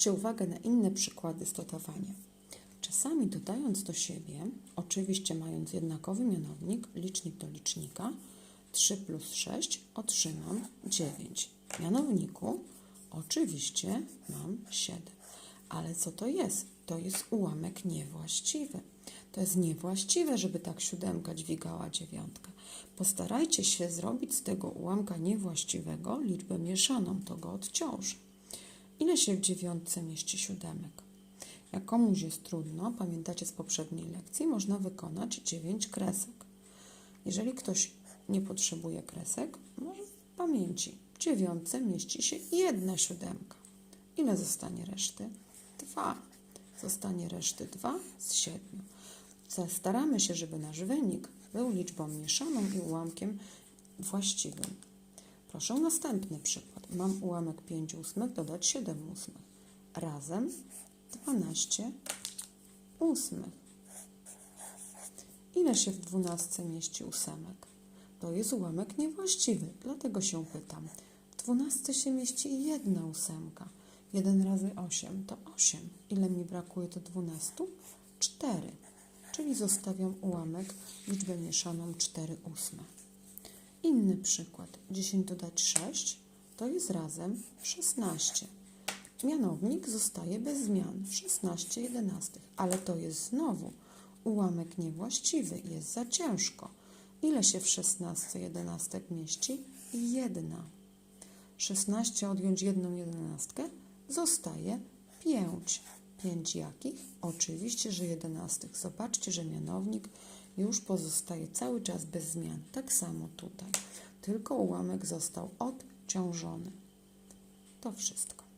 Zwróćcie uwagę na inne przykłady z dodawania. Czasami dodając do siebie, oczywiście mając jednakowy mianownik, licznik do licznika, 3 plus 6 otrzymam 9. W mianowniku oczywiście mam 7. Ale co to jest? To jest ułamek niewłaściwy. To jest niewłaściwe, żeby tak siódemka dźwigała dziewiątkę. Postarajcie się zrobić z tego ułamka niewłaściwego liczbę mieszaną, to go odciąży. Ile się w dziewiątce mieści siódemek? Jak komuś jest trudno, pamiętacie z poprzedniej lekcji, można wykonać 9 kresek. Jeżeli ktoś nie potrzebuje kresek, może w pamięci. W dziewiątce mieści się jedna siódemka. Ile zostanie reszty? Dwa. Zostanie reszty 2 z 7. Staramy się, żeby nasz wynik był liczbą mieszaną i ułamkiem właściwym. Proszę następny przykład. Mam ułamek 5 ósmych dodać 7 ósmych. Razem 12 ósmych. Ile się w dwunastce mieści ósemek? To jest ułamek niewłaściwy, dlatego się pytam. W dwunastce się mieści jedna ósemka. 1 razy 8 to 8. Ile mi brakuje do 12? 4. Czyli zostawiam ułamek, liczbę mieszaną 4 ósme. Inny przykład. 10 dodać 6 to jest razem 16. Mianownik zostaje bez zmian 16 jedenastych, ale to jest znowu ułamek niewłaściwy, jest za ciężko. Ile się w 16 jedenastek mieści? Jedna. 16 odjąć jedną jedenastkę zostaje 5. 5 jakich? Oczywiście, że jedenastych. Zobaczcie, że mianownik już pozostaje cały czas bez zmian. Tak samo tutaj. Tylko ułamek został odciążony. To wszystko.